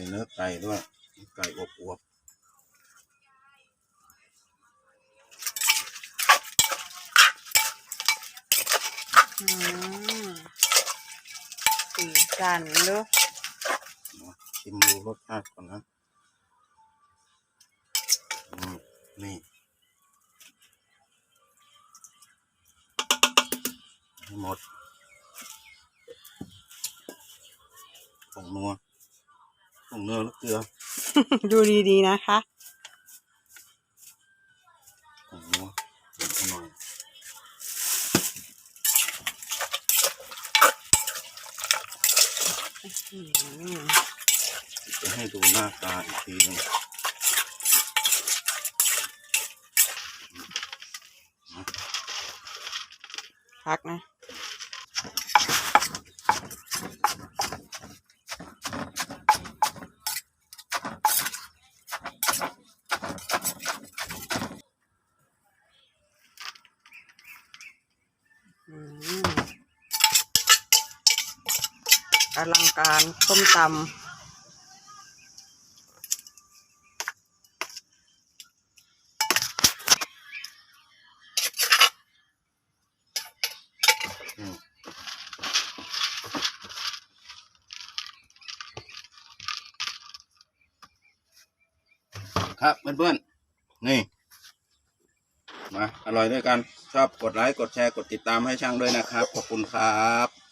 ส่เนื้อไก่ด้วย ไก่อบอวบอืมสีสันลูกๆนะชิมดูรสชาติก่อนนะอืมนี่ให้หมดผงนัว ผงนัวแล้วเกลือ ดูดีๆนะคะผงนัวนิดหน่อยอืมจะให้ดูหน้าตาอีกทีหนึงพักนะ อลังการส้มตำครับเพื่อนๆนี่ มาอร่อยด้วยกัน ชอบกดไลค์ กดแชร์ กดติดตามให้ช่างด้วยนะครับ ขอบคุณครับ